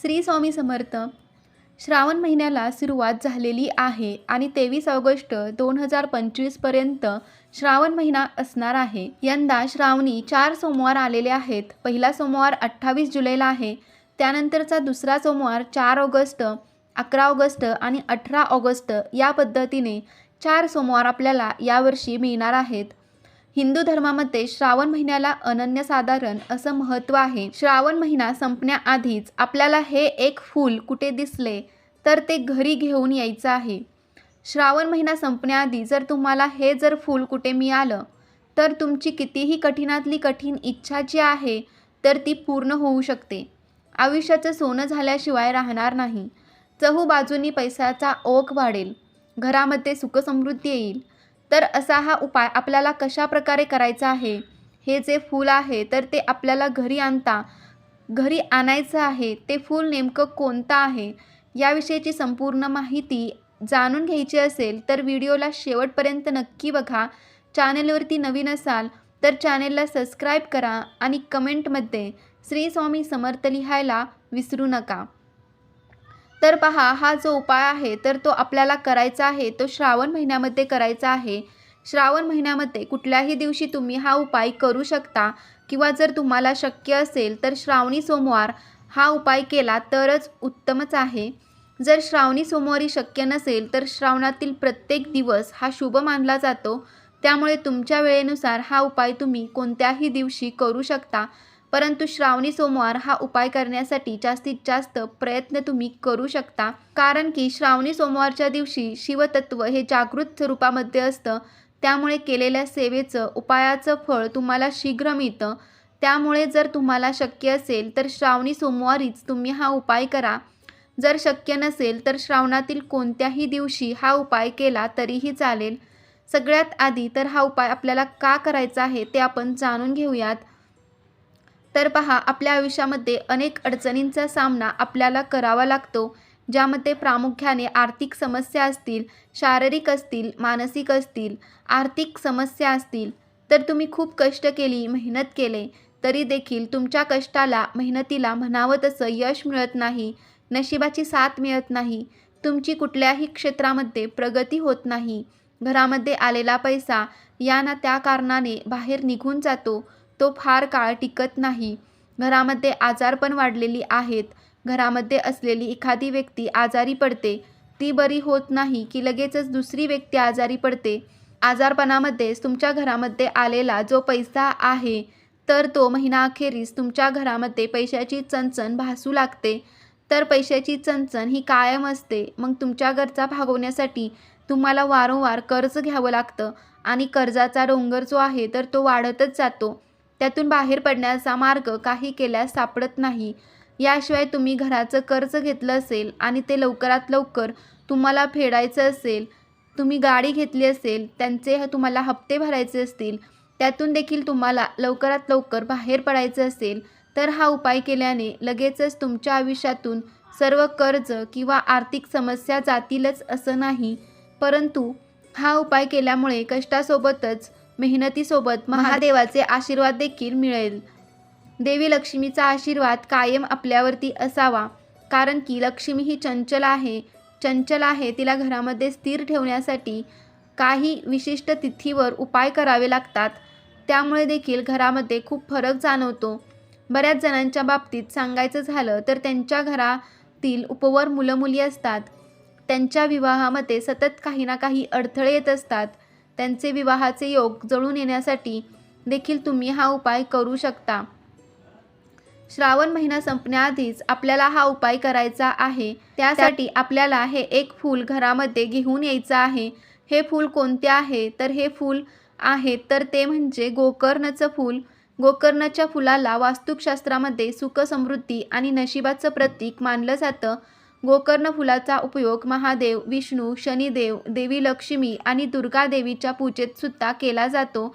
श्री स्वामी समर्थ. श्रावण महिन्याला सुरुवात झालेली आहे आणि तेवीस ऑगस्ट दोन हजार पंचवीसपर्यंत श्रावण महिना असणार आहे. यंदा श्रावणी चार सोमवार आलेले आहेत. पहिला सोमवार अठ्ठावीस जुलैला आहे. त्यानंतरचा दुसरा सोमवार चार ऑगस्ट अकरा ऑगस्ट आणि अठरा ऑगस्ट या पद्धतीने चार सोमवार आपल्याला यावर्षी मिळणार आहेत. हिंदू धर्मामध्ये श्रावण महिन्याला अनन्यसाधारण असं महत्त्व आहे. श्रावण महिना संपण्याआधीच आपल्याला हे एक फूल कुठे दिसले तर ते घरी घेऊन यायचं आहे. श्रावण महिना संपण्याआधी जर तुम्हाला हे जर फूल कुठे मिळालं तर तुमची कितीही कठीणातली कठीण इच्छा जी आहे तर ती पूर्ण होऊ शकते. आयुष्याचं सोनं झाल्याशिवाय राहणार नाही. चहू बाजूनी पैशाचा ओघ वाढेल. घरामध्ये सुखसमृद्धी येईल. तर असा हा उपाय आपल्याला कशा प्रकारे करायचा आहे? हे जे फूल आहे तर ते आपल्याला घरी आणता घरी आणायचं आहे ते फूल नेमकं कोणतं आहे? याविषयीची संपूर्ण माहिती जाणून घ्यायची असेल तर व्हिडिओला शेवटपर्यंत नक्की बघा. चॅनलवरती नवीन असाल तर चॅनेलला सबस्क्राईब करा आणि कमेंटमध्ये श्री स्वामी समर्थ लिहायला विसरू नका. तर पहा हा जो उपाय आहे तर तो आपल्याला करायचा आहे तो श्रावण महिन्यामध्ये करायचा आहे. श्रावण महिन्यामध्ये कुठल्याही दिवशी तुम्ही हा उपाय करू शकता किंवा जर तुम्हाला शक्य असेल तर श्रावणी सोमवार हा उपाय केला तरच उत्तमच आहे. जर श्रावणी सोमवारी शक्य नसेल तर श्रावणातील प्रत्येक दिवस हा शुभ मानला जातो. त्यामुळे तुमच्या वेळेनुसार हा उपाय तुम्ही कोणत्याही दिवशी करू शकता. परंतु श्रावणी सोमवार हा उपाय करण्यासाठी जास्तीत जास्त प्रयत्न तुम्ही करू शकता. कारण की श्रावणी सोमवारच्या दिवशी शिवतत्व हे जागृत स्वरूपामध्ये असतं. त्यामुळे केलेल्या सेवेचं उपायाचं फळ तुम्हाला शीघ्र मिळतं. त्यामुळे जर तुम्हाला शक्य असेल तर श्रावणी सोमवारीच तुम्ही हा उपाय करा. जर शक्य नसेल तर श्रावणातील कोणत्याही दिवशी हा उपाय केला तरीही चालेल. सगळ्यात आधी तर हा उपाय आपल्याला का करायचा आहे ते आपण जाणून घेऊयात. तर पहा आपल्या आयुष्यामध्ये अनेक अडचणींचा सामना आपल्याला करावा लागतो ज्यामध्ये प्रामुख्याने आर्थिक समस्या असतील शारीरिक असतील मानसिक असतील आर्थिक समस्या असतील. तर तुम्ही खूप कष्ट केली मेहनत केले तरी देखील तुमच्या कष्टाला मेहनतीला म्हणावं तसं यश मिळत नाही नशिबाची साथ मिळत नाही तुमची कुठल्याही क्षेत्रामध्ये प्रगती होत नाही घरामध्ये आलेला पैसा या ना त्या कारणाने बाहेर निघून जातो तो फार काळ टिकत नाही. घरामध्ये आजार पण वाढलेली आहेत. घरामध्ये असलेली एखादी व्यक्ती आजारी पडते. ती बरी होत नाही की लगेचच दुसरी व्यक्ती आजारी पडते. आजारपणामध्येच तुमच्या घरामध्ये आलेला जो पैसा आहे तर तो महिनाअखेरीस तुमच्या घरामध्ये पैशाची चणचण भासू लागते. तर पैशाची चणचण ही कायम असते. मग तुमच्या गरजा भागवण्यासाठी तुम्हाला वारंवार कर्ज घ्यावं लागतं आणि कर्जाचा डोंगर जो आहे तर तो वाढतच जातो. त्यातून बाहेर पडण्याचा मार्ग काही केल्यास सापडत नाही. याशिवाय तुम्ही घराचं कर्ज घेतलं असेल आणि ते लवकरात लवकर तुम्हाला फेडायचं असेल तुम्ही गाडी घेतली असेल त्यांचे तुम्हाला हप्ते भरायचे असतील त्यातून देखील तुम्हाला लवकरात लवकर बाहेर पडायचं असेल तर हा उपाय केल्याने लगेचच तुमच्या आयुष्यातून सर्व कर्ज किंवा आर्थिक समस्या जातीलच असं नाही. परंतु हा उपाय केल्यामुळे कष्टासोबतच मेहनतीसोबत महादेवाचे आशीर्वाद देखील मिळेल. देवी लक्ष्मीचा आशीर्वाद कायम आपल्यावरती असावा. कारण की लक्ष्मी ही चंचल आहे. चंचल आहे तिला घरामध्ये स्थिर ठेवण्यासाठी काही विशिष्ट तिथीवर उपाय करावे लागतात. त्यामुळे देखील घरामध्ये खूप फरक जाणवतो. बऱ्याच जणांच्या बाबतीत सांगायचं झालं तर त्यांच्या घरातील उपवर मुलं मुली असतात. त्यांच्या विवाहामध्ये सतत काही ना काही अडथळे येत असतात. त्यांचे विवाहाचे योग जळून येण्यासाठी देखील तुम्ही हा उपाय करू शकता. श्रावण महिना संपण्याआधीच आपल्याला हा उपाय करायचा आहे. त्यासाठी आपल्याला हे एक फूल घरामध्ये घेऊन यायचं आहे. हे फूल कोणते आहे? तर हे फूल आहे. तर ते म्हणजे गोकर्णचं फूल. गोकर्णाच्या फुलाला वास्तुशास्त्रामध्ये सुख समृद्धी आणि नशिबाचं प्रतीक मानलं जातं. गोकर्ण फुलाचा उपयोग महादेव विष्णू शनिदेव देवी लक्ष्मी आणि दुर्गा देवीच्या पूजेत सुद्धा केला जातो.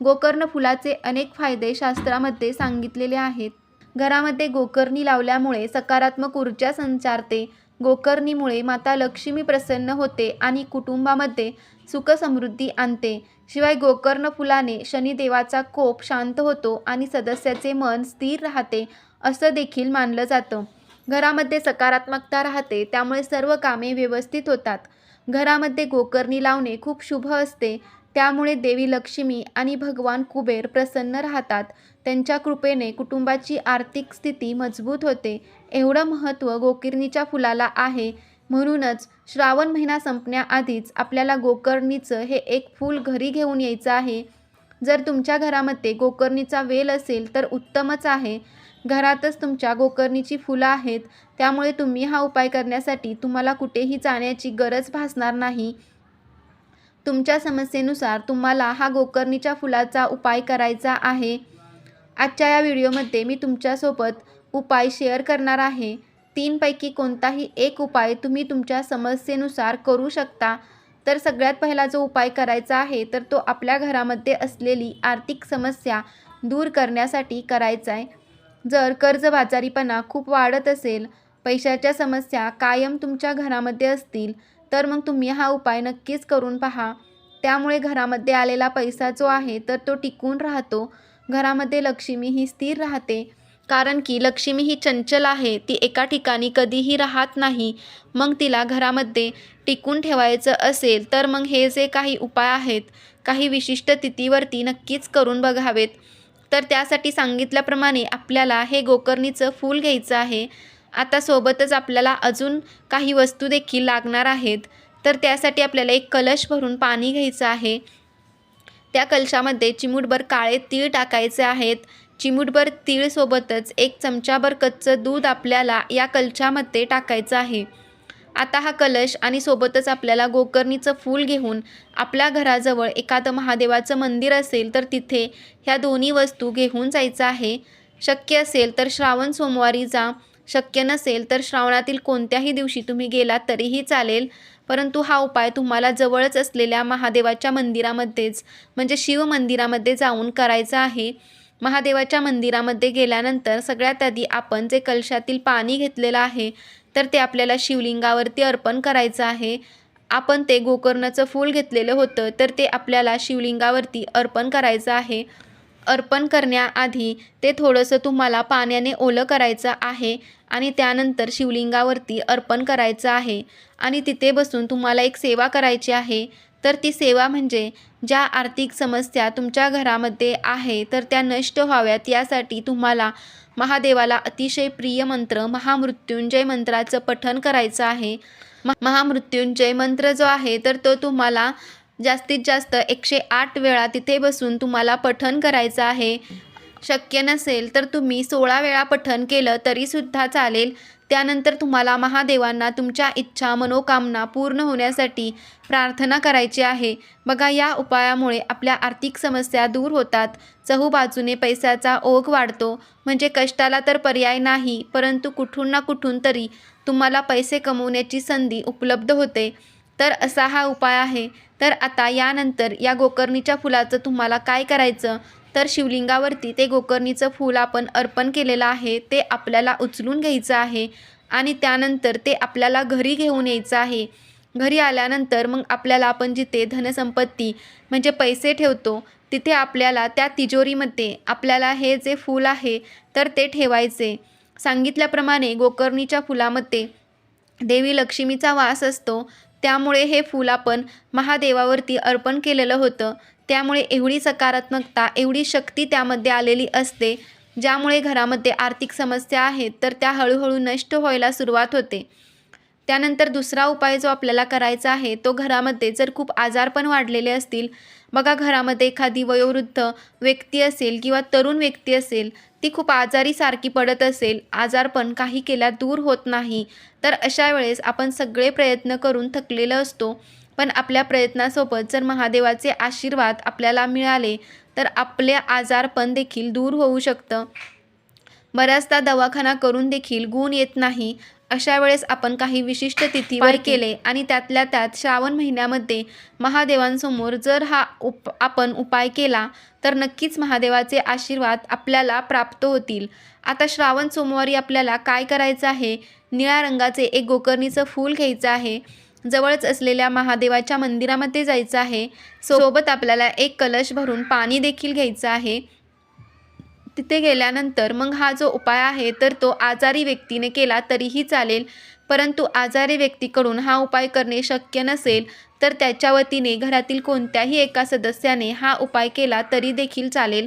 गोकर्ण फुलाचे अनेक फायदे शास्त्रामध्ये सांगितलेले आहेत. घरामध्ये गोकर्णी लावल्यामुळे सकारात्मक ऊर्जा संचारते. गोकर्णीमुळे माता लक्ष्मी प्रसन्न होते आणि कुटुंबामध्ये सुखसमृद्धी आणते. शिवाय गोकर्ण फुलाने शनिदेवाचा कोप शांत होतो आणि सदस्याचे मन स्थिर राहते असं देखील मानलं जातं. घरामध्ये सकारात्मकता राहते त्यामुळे सर्व कामे व्यवस्थित होतात. घरामध्ये गोकर्णी लावणे खूप शुभ असते त्यामुळे देवी लक्ष्मी आणि भगवान कुबेर प्रसन्न राहतात. त्यांच्या कृपेने कुटुंबाची आर्थिक स्थिती मजबूत होते. एवढं महत्त्व गोकर्णीच्या फुलाला आहे. म्हणूनच श्रावण महिना संपण्याआधीच आपल्याला गोकर्णीचं हे एक फूल घरी घेऊन यायचं आहे. जर तुमच्या घरामध्ये गोकर्णीचा वेल असेल तर उत्तमच आहे. घरातच तुमच्या गोकर्णीची फुलं आहेत त्यामुळे तुम्ही हा उपाय करण्यासाठी तुम्हाला कुठेही जाण्याची गरज भासणार नाही. तुमच्या समस्येनुसार तुम्हाला हा गोकर्णीच्या फुलाचा उपाय करायचा आहे. आजच्या या व्हिडिओमध्ये मी तुमच्यासोबत उपाय शेअर करणार आहे. तीनपैकी कोणताही एक उपाय तुम्ही तुमच्या समस्येनुसार करू शकता. तर सगळ्यात पहिला जो उपाय करायचा आहे तर तो आपल्या घरामध्ये असलेली आर्थिक समस्या दूर करण्यासाठी करायचा आहे. जर कर्जबाजारीपणा खूप वाढत असेल पैशाच्या समस्या कायम तुमच्या घरामध्ये असतील तर मग तुम्ही हा उपाय नक्कीच करून पहा. त्यामुळे घरामध्ये आलेला पैसा जो आहे तर तो टिकून राहतो. घरामध्ये लक्ष्मी ही स्थिर राहते. कारण की लक्ष्मी ही चंचल आहे ती एका ठिकाणी कधीही राहत नाही. मग तिला घरामध्ये टिकून ठेवायचं असेल तर मग हे जे काही उपाय आहेत काही विशिष्ट तिथीवरती नक्कीच करून बघावेत. तर त्यासाठी सांगितल्याप्रमाणे आपल्याला हे गोकर्णीचं फूल घ्यायचं आहे. आता सोबतच आपल्याला अजून काही वस्तू देखील लागणार आहेत. तर त्यासाठी आपल्याला एक कलश भरून पाणी घ्यायचं आहे. त्या कलशामध्ये चिमूटभर काळे तीळ टाकायचे आहेत. चिमूटभर तीळसोबतच एक चमचाभर कच्चं दूध आपल्याला या कलशामध्ये टाकायचं आहे. आता हा कलश आणि सोबतच आपल्याला गोकर्णीचं फूल घेऊन आपल्या घराजवळ एखादं महादेवाचं मंदिर असेल तर तिथे ह्या दोन्ही वस्तू घेऊन जायचं आहे. शक्य असेल तर श्रावण सोमवारी जा. शक्य नसेल तर श्रावणातील कोणत्याही दिवशी तुम्ही गेलात तरीही चालेल. परंतु हा उपाय तुम्हाला जवळच असलेल्या महादेवाच्या मंदिरामध्येच म्हणजे शिव मंदिरामध्ये जाऊन करायचा आहे. महादेवाच्या मंदिरामध्ये गेल्यानंतर सगळ्यात आधी आपण जे कलशातील पाणी घेतलेलं आहे तर ते आपल्याला शिवलिंगावरती अर्पण करायचं आहे. आपण ते गोकर्णाचं फूल घेतलेलं होतं तर ते आपल्याला शिवलिंगावरती अर्पण करायचं आहे. अर्पण करण्याआधी ते थोडंसं तुम्हाला पाण्याने ओलं करायचं आहे आणि त्यानंतर शिवलिंगावरती अर्पण करायचं आहे. आणि तिथे बसून तुम्हाला एक सेवा करायची आहे. तर ती सेवा म्हणजे ज्या आर्थिक समस्या तुमच्या घरामध्ये आहे तर त्या नष्ट व्हाव्यात. यासाठी तुम्हाला महादेवाला अतिशय प्रिय मंत्र महामृत्युंजय मंत्राचं पठन करायचं आहे. महामृत्युंजय मंत्र जो आहे तर तो तुम्हाला जास्तीत जास्त एकशे आठ वेळा तिथे बसून तुम्हाला पठन करायचं आहे. शक्य नसेल तर तुम्ही सोळा वेळा पठन केलं तरीसुद्धा चालेल. त्यानंतर तुम्हाला महादेवांना तुमच्या इच्छा मनोकामना पूर्ण होण्यासाठी प्रार्थना करायची आहे. बघा या उपायामुळे आपल्या आर्थिक समस्या दूर होतात. चहूबाजूने पैशाचा ओघ वाढतो. म्हणजे कष्टाला तर पर्याय नाही परंतु कुठून ना कुठून तरी तुम्हाला पैसे कमवण्याची संधी उपलब्ध होते. तर असा हा उपाय आहे. तर आता यानंतर या गोकर्णीच्या फुलाचं तुम्हाला काय करायचं? तर शिवलिंगावरती ते गोकर्णीचं फूल आपण अर्पण केलेलं आहे ते आपल्याला उचलून घ्यायचं आहे आणि त्यानंतर ते आपल्याला घरी घेऊन यायचं आहे. घरी आल्यानंतर मग आपल्याला आपण जिथे धनसंपत्ती म्हणजे पैसे ठेवतो तिथे आपल्याला त्या तिजोरीमध्ये आपल्याला हे जे फूल आहे तर ते ठेवायचे. सांगितल्याप्रमाणे गोकर्णीच्या फुलामध्ये देवी लक्ष्मीचा वास असतो त्यामुळे हे फूल आपण महादेवावरती अर्पण केलेलं होतं. त्यामुळे एवढी सकारात्मकता एवढी शक्ती त्यामध्ये आलेली असते ज्यामुळे घरामध्ये आर्थिक समस्या आहेत तर त्या हळूहळू नष्ट व्हायला सुरुवात होते. त्यानंतर दुसरा उपाय जो आपल्याला करायचा आहे तो घरामध्ये जर खूप आजारपण वाढलेले असतील बघा घरामध्ये एखादी वयोवृद्ध व्यक्ती असेल किंवा तरुण व्यक्ती असेल ती खूप आजारी सारखी पडत असेल आजारपण काही केल्या दूर होत नाही तर अशा वेळेस आपण सगळे प्रयत्न करून थकलेलं असतो. पण आपल्या प्रयत्नासोबत जर महादेवाचे आशीर्वाद आपल्याला मिळाले तर आपले आजारपण देखील दूर होऊ शकतं. बऱ्याचदा दवाखाना करून देखील गुण येत नाही अशा वेळेस आपण काही विशिष्ट तिथीवर केले आणि त्यातल्या त्यात श्रावण महिन्यामध्ये महादेवांसमोर जर हा उप आपण उपाय केला तर नक्कीच महादेवाचे आशीर्वाद आपल्याला प्राप्त होतील. आता श्रावण सोमवारी आपल्याला काय करायचं आहे? निळ्या रंगाचे एक गोकर्णीचं फूल घ्यायचं आहे. जवळच असलेल्या महादेवाच्या मंदिरामध्ये जायचं आहे. सोबत आपल्याला एक कलश भरून पाणी देखील घ्यायचं आहे. तिथे गेल्यानंतर मग हा जो उपाय आहे तर तो आजारी व्यक्तीने केला तरीही चालेल. परंतु आजारी व्यक्तीकडून हा उपाय करणे शक्य नसेल तर त्याच्या वतीने घरातील कोणत्याही एका सदस्याने हा उपाय केला तरी देखील चालेल.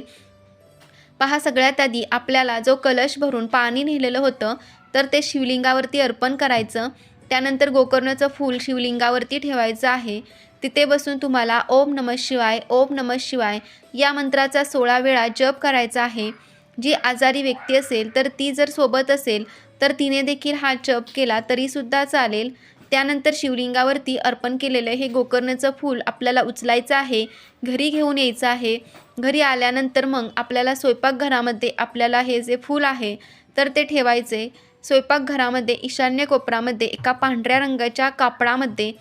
पहा सगळ्यात आधी आपल्याला जो कलश भरून पाणी नेलेलं होतं तर ते शिवलिंगावरती अर्पण करायचं. त्यानंतर गोकर्णाचं फूल शिवलिंगावरती ठेवायचं आहे. तिथे बसून तुम्हाला ओम नमः शिवाय ओम नमः शिवाय या मंत्राचा सोळा वेळा जप करायचा आहे. जी आजारी व्यक्ती असेल तर ती जर सोबत असेल तर तिने देखील हा जप केला तरीसुद्धा चालेल. त्यानंतर शिवलिंगावरती अर्पण केलेलं हे गोकर्णाचं फूल आपल्याला उचलायचं आहे घरी घेऊन यायचं आहे. घरी आल्यानंतर मग आपल्याला स्वयंपाकघरामध्ये आपल्याला हे जे फूल आहे तर ते ठेवायचे. स्वयंपाकघरामध्ये ईशान्य कोपरामध्ये एका पांढऱ्या रंगाच्या कापडामध्ये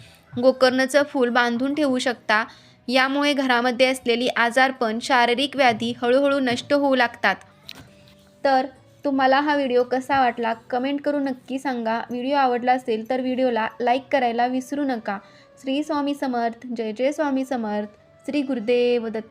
गोकर्णचं फूल बांधून ठेवू शकता. यामुळे घरामध्ये असलेली आजारपण शारीरिक व्याधी हळूहळू नष्ट होऊ लागतात. तर तुम्हाला हा व्हिडिओ कसा वाटला? कमेंट करून नक्की सांगा. व्हिडिओ आवडला असेल तर व्हिडिओला लाईक करायला विसरू नका. श्री स्वामी समर्थ. जय जय स्वामी समर्थ. श्री गुरुदेव दत्त